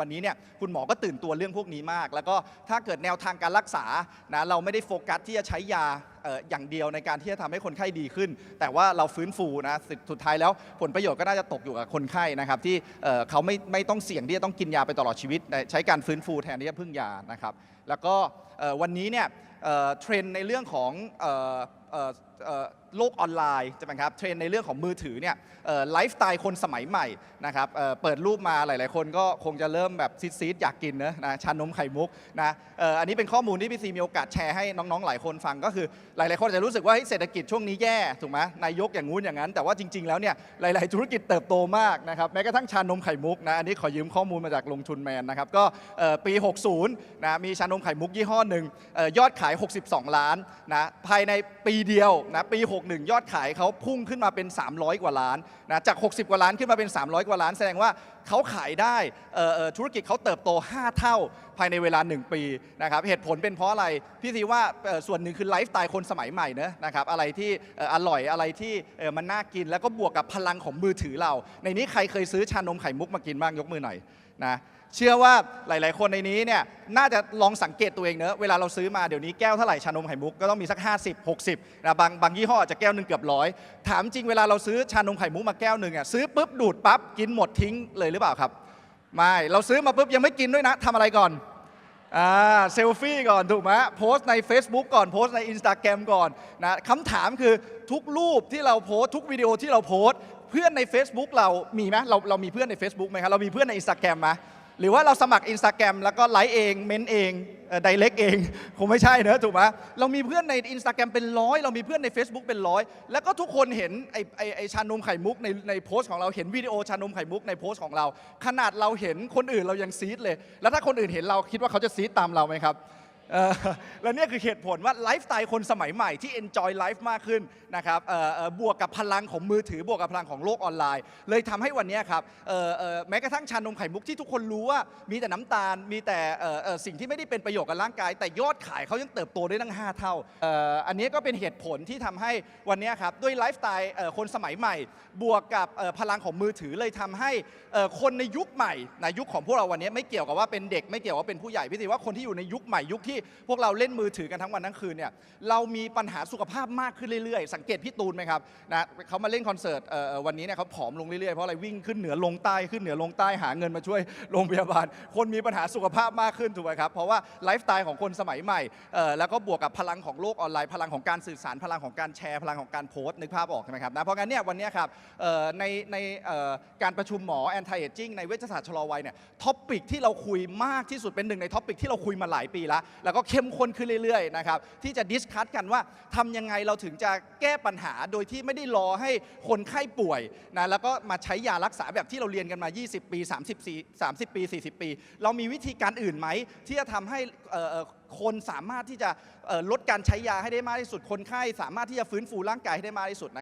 วันนี้เนี่ยคุณหมอก็ตื่นตัวเรื่องพวกนี้มาก แล้วก็ถ้าเกิดแนวทางการรักษานะเราไม่ได้โฟกัสที่จะใช้ยาอออย่างเดียวในการที่จะทำให้คนไข้ดีขึ้น แต่ว่าเราฟื้นฟูนะสุดสุดท้ายแล้วผลประโยชน์ก็น่าจะตกอยู่กับคนไข้นะครับที่เเขาไม่ไม่ต้องเสี่ยงที่จะต้องกินยาไปตลอดชีวิต ใช้การฟื้นฟูแทนที่จะพึ่งยานะครับแล้วก็วันนี้เนี่ยเทรนในเรื่องของโลกออนไลน์ใช่ไหมครับเทรนในเรื่องของมือถือเนี่ยไลฟ์สไตล์คนสมัยใหม่นะครับเเปิดรูปมาหลาย ๆ คนก็คงจะเริ่มแบบซีดๆอยากกินนะนะชานมไข่มุกนะอ,อันนี้เป็นข้อมูลที่พี่ซีมีโอกาสแชร์ให้น้อง ๆ หลายคนฟังก็คือหลาย ๆ คนจจะรู้สึกว่าเศรษฐกิจช่วงนี้แย่ถูกไหมนายกอย่างงู้นอย่างนั้น แต่ว่าจริง ๆ แล้วเนี่ยหลาย ๆ ธุรกิจเติบโตมากนะครับแม้กระทั่งชานมไข่มุกนะอันนี้ขอยืมข้อมูลมาจากลงทุนแมนนะครับก็ปี 60นะมีชานมไข่มุกยี่ห้อหนึ่งออยอดขาย 62 ล้านนะภายในปีเดียวนะปี 61 ยอดขายเขาพุ่งขึ้นมาเป็น 300 กว่าล้านนะจาก 60 กว่าล้านขึ้นมาเป็น 300 กว่าล้าน แสดงว่าเขาขายได้ธุรกิจเขาเติบโต 5 เท่าภายในเวลา 1 ปีนะครับเหตุผลเป็นเพราะอะไร พี่ซีว่าส่วนหนึ่งคือไลฟ์สไตล์คนสมัยใหม่นะนะครับอะไรที่อร่อยอะไรที่มันน่ากิน แล้วก็บวกกับพลังของมือถือเรา ในนี้ใครเคยซื้อชานมไข่มุกมากินบ้างยกมือหน่อย นะเชื่อว่าหลาย ๆ คนในนี้เนี่ยน่าจะลองสังเกตตัวเองเนอะเวลาเราซื้อมาเดี๋ยวนี้แก้วเท่าไหร่ชานมไข่มุกก็ต้องมีสัก 50 60นะบางบางยี่ห้อจะแก้วหนึ่งเกือบร้อยถามจริงเวลาเราซื้อชานมไข่มุกมาแก้วหนึ่งอะซื้อปุ๊บดูดปั๊บกินหมดทิ้งเลยหรือเปล่าครับไม่เราซื้อมาปุ๊บยังไม่กินด้วยนะทำอะไรก่อนอ่าเซลฟี่ก่อนถูกไหมโพสต์ใน Facebook ก่อนโพสต์ใน Instagram ก่อนนะคำถามคือทุกรูปที่เราโพสทุกวิดีโอที่เราโพส เพื่อนใน Facebook เรามีไหมเราเรามีเพื่อนใน Facebook ไหมครับเรามีเพื่อนใน Instagram ไหมหรือว่าเราสมัคร Instagram แล้วก็ไลค์เอง เม้นเองไดเ c กเอง คงไม่ใช่นะถูกไหมเรามีเพื่อนใน Instagram เป็นร้อย เรามีเพื่อนใน Facebook เป็นร้อย แล้วก็ทุกคนเห็นไอไอไอชานมไข่มุกในในโพสต์ของเราเห็นวิดีโอชานมไข่มุกในโพสต์ของเรา ขนาดเราเห็นคนอื่นเรายังซีดเลย แล้วถ้าคนอื่นเห็นเราคิดว่าเขาจะซีดตามเราไหมครับ และนี่คือเหตุผลว่าไลฟ์สไตล์คนสมัยใหม่ที่ enjoy life มากขึ้นนะครับบวกกับพลังของมือถือบวกกับพลังของโลกออนไลน์ เลยทำให้วันนี้ครับแม้กระทั่งชานมไข่มุกที่ทุกคนรู้ว่ามีแต่น้ำตาลมีแต่สิ่งที่ไม่ได้เป็นประโยชน์กับร่างกาย แต่ยอดขายเขายังเติบโตได้ตั้ง 5 เท่าเอ่ออันนี้ก็เป็นเหตุผลที่ทำให้วันนี้ครับด้วยไลฟ์สไตล์คนสมัยใหม่ บวกกับพลังของมือถือเลยทำให้คนในยุคใหม่ในยุคของพวกเราวันนี้ไม่เกี่ยวกับว่าเป็นเด็กไม่เกี่ยวว่าเป็นผู้ใหญ่พี่สิว่าคนที่อยู่ในยุคใหม่ยุคที่พวกเราเล่นมือถือกันทั้งวันทั้งคืนเนี่ยเรามีปัญหาสุขภาพมากขึ้นเรื่อยๆ สังเกตพี่ตูนไหมครับนะเขามาเล่นคอนเสิร์ตวันนี้เนี่ยเขาผอมลงเรื่อยๆ เพราะอะไรวิ่งขึ้นเหนือลงใต้ขึ้นเหนือลงใต้หาเงินมาช่วยโรงพยาบาล คนมีปัญหาสุขภาพมากขึ้นถูกไหมครับเพราะว่าไลฟ์สไตล์ของคนสมัยใหม่แล้วก็บวกกับพลังของโลกออนไลน์พลังของการสื่อสารพลังของการแชร์พลังของการโพสต์นึกภาพออกใช่ไหมครับนะเพราะงั้นเนี่ยวันนี้ครับในในการประชุมหมอ anti aging ในเวชศาสตร์ชะลอวัยเนี่ยท็อปิกที่เราคุยมากที่สุดเป็นหนึ่งในท็อปิกที่เราคุยมาหลายปีแล้วแล้วก็เข้มข้นขึ้นเรื่อยๆนะครับที่จะดิสคัตกันว่าทำยังไงเราถึงจะแก้ปัญหาโดยที่ไม่ได้รอให้คนไข้ป่วยนะแล้วก็มาใช้ยารักษาแบบที่เราเรียนกันมา 20 ปี 30 30 ปี 40 ปี เรามีวิธีการอื่นไหมที่จะทำให้คนสามารถที่จะลดการใช้ยาให้ได้มากที่สุดคนไข้สามารถที่จะฟื้นฟูร่างกายให้ได้มากที่สุด